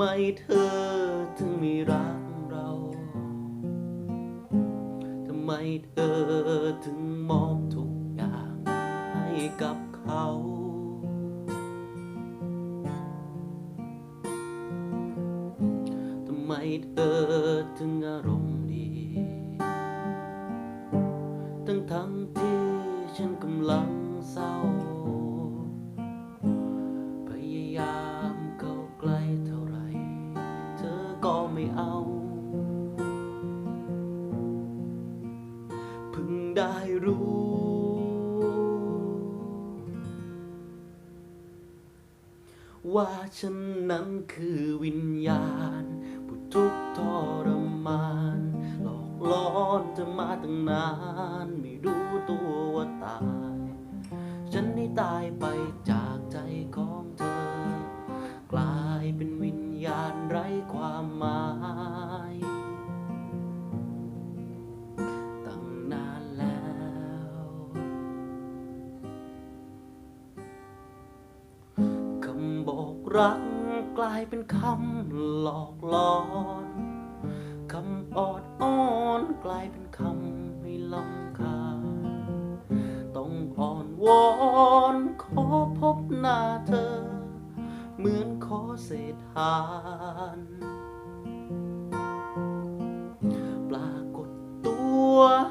ไมเธอถึงไม่รักเรา ทำไมเธอถึงมอบทุกอย่างให้กับเขา ทำไมเธอถึงอารมณ์ดี ทั้งทั้งๆที่ฉันกำลังเศร้า ไม่เอา เพิ่งได้รู้ ว่าฉันนั้นคือวิญญาณ ผู้ทุกข์ทรมาน หลอกล่อนเธอมาตั้งนาน ไม่รู้ตัวว่าตาย ฉันได้ตายไปจาก หมายตั้งนานแล้ว คำบอกรักกลายเป็นคำหลอกหลอนคำออดอ้อนกลายเป็นคำให้ลำคาต้องอ่อนวอนขอพบหน้าเธอ เหมือนขอเศษทาน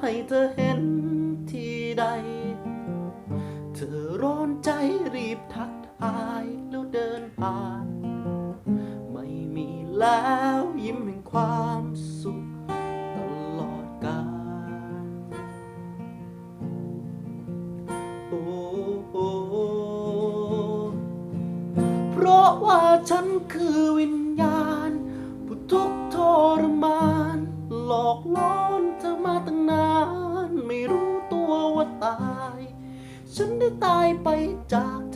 ให้เธอเห็นที่ใด เธอร้อนใจรีบทักทายแล้วเดินผ่าน ไม่มีแล้วยิ้มแห่งความสุขตลอดกาลโอ้โอเพราะว่าฉันคือวิญญาณผู้ทุกข์ทรมานหลอกล่อ ฉันได้ตายไปจาก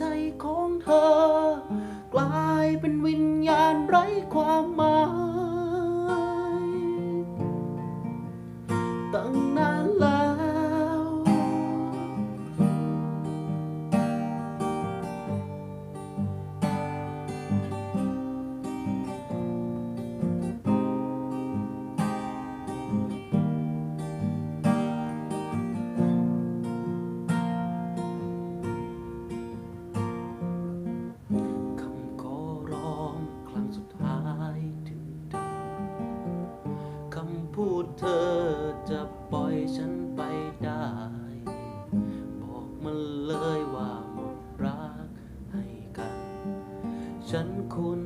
พูดเธอจะปล่อยฉันไปได้ บอกมาเลยว่าหมดรักให้กัน ฉันคุณ